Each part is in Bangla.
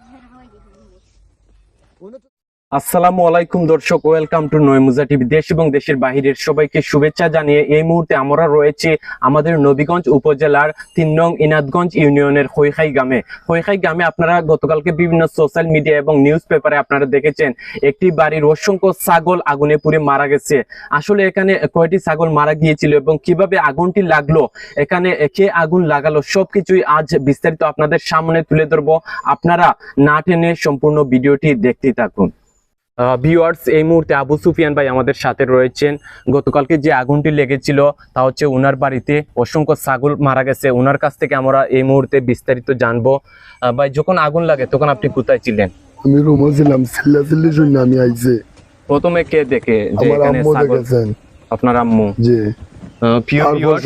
না হয় দেখুন আসসালামু আলাইকুম দর্শক ওয়েলকাম টু নয়মুজা টিভি, দেশ এবং দেশের বাহিরের সবাইকে শুভেচ্ছা জানিয়ে এই মুহূর্তে আমরা রয়েছে আমাদের নবীগঞ্জ উপজেলার তিন নং ইনাদগঞ্জ ইউনিয়নের হৈখাই গ্রামে। হৈখাই গ্রামে আপনারা গতকালকে বিভিন্ন সোশ্যাল মিডিয়া এবং নিউজ পেপারে আপনারা দেখেছেন, একটি বাড়ির অসংখ্য ছাগল আগুনে পুড়ে মারা গেছে। আসলে এখানে কয়টি ছাগল মারা গিয়েছিল এবং কীভাবে আগুনটি লাগল, এখানে কে আগুন লাগালো, সবকিছুই আজ বিস্তারিত আপনাদের সামনে তুলে ধরবো। আপনারা না টেনে সম্পূর্ণ ভিডিওটি দেখতেই থাকুন। ভিউয়ার্স এই মুহূর্তে আবু সুফিয়ান ভাই আমাদের সাথে রয়েছেন। গতকালকে যে আগুনটি লেগেছিল তা হচ্ছে ওনার বাড়িতে অসংখ্য ছাগল মারা গেছে। ওনার কাছ থেকে আমরা এই মুহূর্তে বিস্তারিত জানব। ভাই যখন আগুন লাগে তখন আপনি কোথায় ছিলেন? আমি রুমে ছিলাম চিল্লা চিল্লি জন্য আমি আইছি। প্রথমে কে দেখে যে এখানে ছাগল আপনার আম্মু? জি।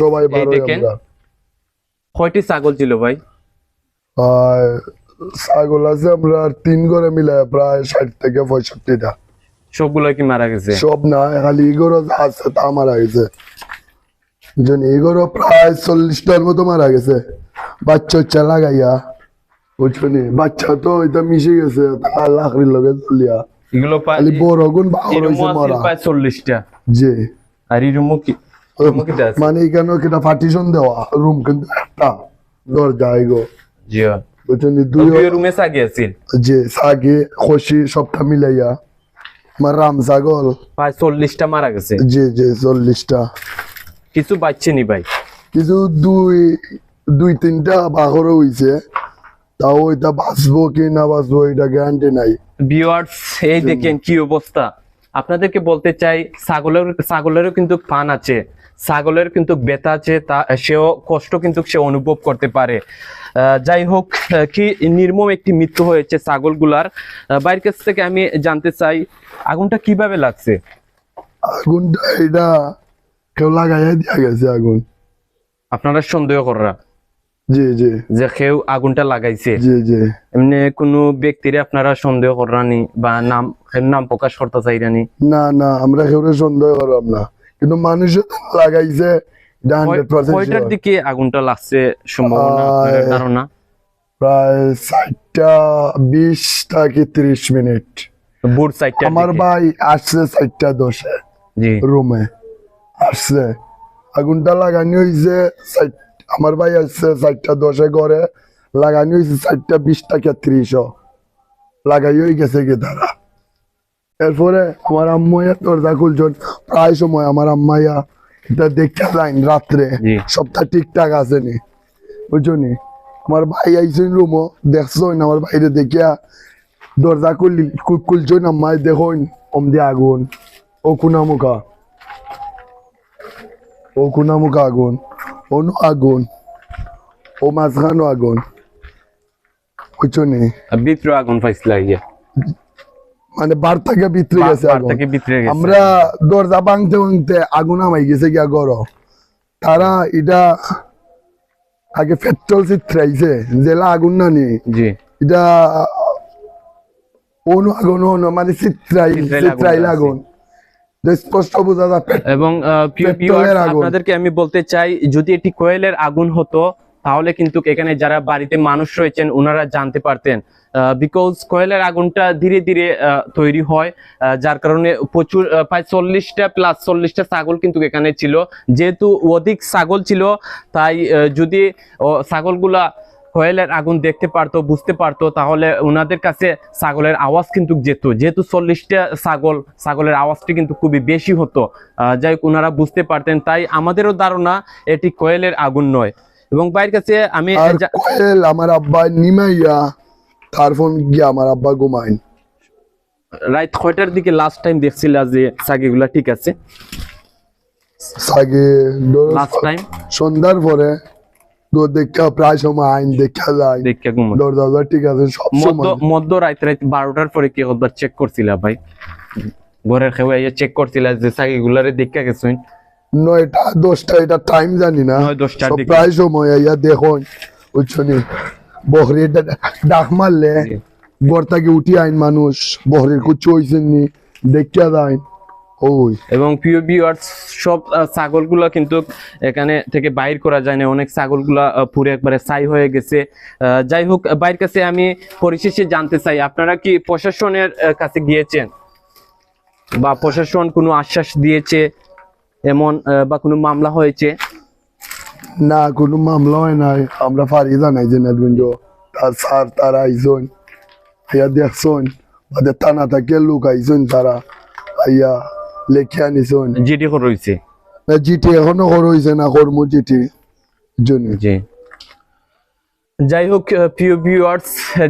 সবাই দেখেন। কয়টি ছাগল ছিল ভাই? আর ছাগল আছে আমরা তিন ঘরে মিলে প্রায় ষাট থেকে পঁয়ষট্টিটা। সবগুলো কি মারা গেছে? সব না খালি এগুলো যা আছে তা মারা গেছে। এগুলো প্রায় চল্লিশটার মতো মারা গেছে। বাচ্চা হচ্ছে লাগাইয়া বুঝছেন বাচ্চা তো এটা মিশে গেছে তা লাকড়ির লগে চলিয়া এগুলো খালি বড় গুণ বাহর হয়েছে আছে প্রায় চল্লিশটা। জি। আর এই রুমও কি রুমও কি আছে? মানে এখানে একটা পার্টিশন দেওয়া রুম কিন্তু একটা। দরজা এগো। জি বুঝছেন দুই রুমে সাগিয়েছিল যে সাগে সবটা মিলাইয়া আমার রাম ছাগল চল্লিশটা মারা গেছে। চল্লিশটা। কিছু বাচ্চে নি ভাই। কিছু দুই দুই তিনটা বাঘরও হইছে। তাও বাঁচবো কি না বাঁচবো এটা গ্যারান্টি নাই। ভিউয়ার্স এই দেখেন কি অবস্থা। আপনাদেরকে বলতে চাই ছাগলের ছাগলেরও কিন্তু ফান আছে। ছাগলের কিন্তু বেতা আছে তা সেও কষ্ট কিন্তু সে অনুভব করতে পারে। যাই হোক কি নির্মম একটি মৃত্যু হয়েছে ছাগলগুলার। বাইরের কাছ থেকে আমি জানতে চাই আগুনটা কীভাবে লাগছে? আগুনটা এটা কেউ লাগাইয়া দিয়া গেছে আগুন। আপনারা সন্দেহ করা। জি জি। যে কেউ আগুনটা লাগাইছে। জি জি। এমনি কোনো ব্যক্তিরে আপনারা সন্দেহ করানি বা নাম নাম প্রকাশ করতে চাইরানি? না না আমরা কেউ সন্দেহ করলাম না। কিন্তু মানুষের লাগাইছে কয়টার দিকে আগুনটা লাগছে সম্ভাবনা ধারণা। প্রায় ষাটটা বিশটা কি ত্রিশ মিনিট। আমার ভাই আসছে চারটা দশে রুমে। আসছে। আগুনটা লাগানি হয়েছে আমার ভাই আসছে চারটা দশে ঘরে। লাগানি হয়েছে চারটা বিশ টাকা ত্রিশ লাগাই হয়ে গেছে কি তারা। এরপরে আমার আম্মাইয়া দরজা খুলছেন প্রায় সময় আমার আম্মাইয়া এটা দেখতে যাইন রাত্রে। সবটা ঠিকঠাক আছে নি বুঝছ নি আমার ভাই আইসেন রুমও না আমার বাইরে দেখিয়া দরজা খুললি খু- না আম্মাই দেখুন অম দিয়ে আগুন। ও কুনা মুখা ও কুনা মুখা আগুন। অনু আগুন। ও মাঝখানো আগুন। বুঝছ নি ভিতরে আগুন পাইছিল ইয়া মানে বার থেকে ভিতরে গেছে আমরা দরজা ভাঙতে ভাঙতে আগুন আমাই গেছে গিয়া গর তারা এটা আগে পেট্রোল চিত্রাইছে জেলা আগুন না নি এটা অনু আগুন অনু মানে চিত্রাই চিত্রাইল আগুন স্পষ্ট বোঝা এবং। আপনাদেরকে আমি বলতে চাই যদি এটি কোয়েলের আগুন হতো তাহলে কিন্তু এখানে যারা বাড়িতে মানুষ রয়েছেন ওনারা জানতে পারতেন বিকজ কোয়েলের আগুনটা ধীরে ধীরে তৈরি হয় যার কারণে প্রচুর প্রায় চল্লিশটা প্লাস চল্লিশটা ছাগল কিন্তু এখানে ছিল। যেহেতু অধিক ছাগল ছিল, তাই যদি ছাগলগুলা কোয়েলের আগুন দেখতে পারতো, বুঝতে পারতো, তাহলে ওনাদের কাছে ছাগলের আওয়াজ কিন্তু যেত। যেহেতু চল্লিশটা ছাগল, ছাগলের আওয়াজটি কিন্তু খুবই বেশি হতো যাই হোক ওনারা বুঝতে পারতেন। তাই আমাদেরও ধারণা, এটি কোয়েলের আগুন নয়। এবং বাইরের কাছে আমি কোয়েল আমার আব্বা নিমাইয়া তারপর গিয়া আমার আব্বা ঘুমাইন রাত ছয়টার দিকে লাস্ট টাইম দেখছিলা যে সাগিগুলা ঠিক আছে। সাগে লাস্ট টাইম সন্ধ্যার পরে দেখা প্রায় সময় আইন দেখা যায়। দেখে ঘুমো দরজা ঠিক আছে সব মধ্য সময়। মধ্য রাত রাত বারোটার পরে কি একবার চেক করছিলা ভাই? ঘরের খেয়ে চেক করছিলা যে সাগিগুলারে দেখা গেছেন নয়টা দশটা এটা টাইম জানি না। প্রায় সময় ইয়া দেখুন বুঝছ নি? বহরি ডাক মারলে। ঘর থেকে উঠি আইন মানুষ বহরির কুচু হয়েছেন নি দেখিয়া ওই। এবং ভিউয়ার্স সব ছাগলগুলো কিন্তু এখানে থেকে বাইর করা যায় না অনেক ছাগলগুলা পুরো একবারে ছাই হয়ে গেছে। যাই হোক বাইর কাছে আমি পরিশেষে জানতে চাই আপনারা কি প্রশাসনের কাছে গিয়েছেন? বা প্রশাসন কোনো আশ্বাস দিয়েছে? এমন বা কোনো মামলা হয়েছে? না কোনো মামলা হয় নাই। আমরা ফারি জানাই যে নেটগঞ্জ তার স্যার তারা আইসন আইয়া দেখছন। ওদের থানা থেকে লোক আইসন তারা। আইয়া লেখে আনিসন জিটি রয়েছে না জিটি এখনও হইছে না কর্ম জিটি জন্য। জি। যাই হোক প্রিয় ভিউয়ার্স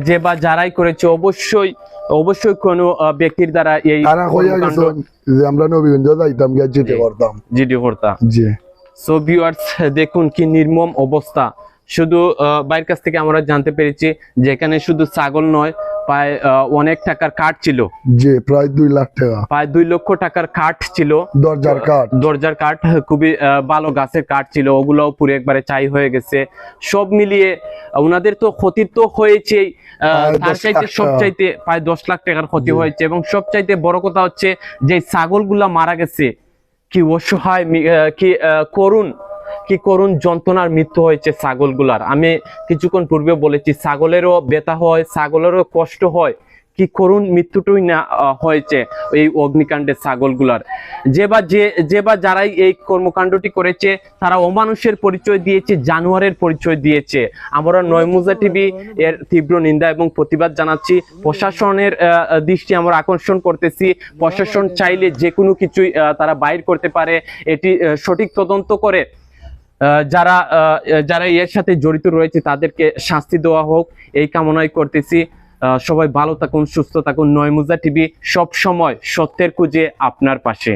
যে বা যারাই করেছে অবশ্যই অবশ্যই কোন ব্যক্তির দ্বারা এই যে আমরা নবীগঞ্জ যাইতাম গিয়া জিটি জি। করতাম জিডি করতাম জি। সো ভিউয়ার্স দেখুন কি নির্মম অবস্থা। শুধু আহ, বাইরের কাছ থেকে আমরা জানতে পেরেছি যেখানে শুধু ছাগল নয় প্রায় অনেক টাকার কাঠ ছিল। জি প্রায় দুই লাখ টাকা। প্রায় দুই লক্ষ টাকার কাঠ ছিল। দরজার কাঠ দরজার কাঠ খুবই ভালো গাছের কাঠ ছিল ওগুলোও পুরো একবারে চাই হয়ে গেছে। সব মিলিয়ে ওনাদের তো ক্ষতি তো হয়েছেই তার চাইতে লাখ সব চাইতে প্রায় দশ লাখ টাকার ক্ষতি হয়েছে এবং সব চাইতে বড় কথা হচ্ছে যে ছাগলগুলা মারা গেছে। কি অসহায় কি করুণ। কি করুন, যন্ত্রণার মৃত্যু হয়েছে ছাগলগুলার। আমি কিছুক্ষণ পূর্বে বলেছি, ছাগলেরও ব্যথা হয়, ছাগলেরও কষ্ট হয়। কি করুন, মৃত্যুটুই না হয়েছে এই অগ্নিকাণ্ডের ছাগলগুলার। যে বা যে যে বা যারাই এই কর্মকাণ্ডটি করেছে, তারা অমানুষের পরিচয় দিয়েছে, জানোয়ারের পরিচয় দিয়েছে। আমরা নয়মুজা টিভি এর তীব্র নিন্দা এবং প্রতিবাদ জানাচ্ছি। প্রশাসনের দৃষ্টি আমরা আকর্ষণ করতেছি। প্রশাসন চাইলে যে কোনো কিছুই তারা বাইর করতে পারে। এটি সঠিক তদন্ত করে। যারা যারা এর সাথে জড়িত রয়েছে, তাদেরকে শাস্তি দেওয়া হোক। এই কামনাই করতেছি। সবাই ভালো থাকুন, সুস্থ থাকুন। নয়মুজা টিভি সব সময় সত্যের খুঁজে আপনার পাশে।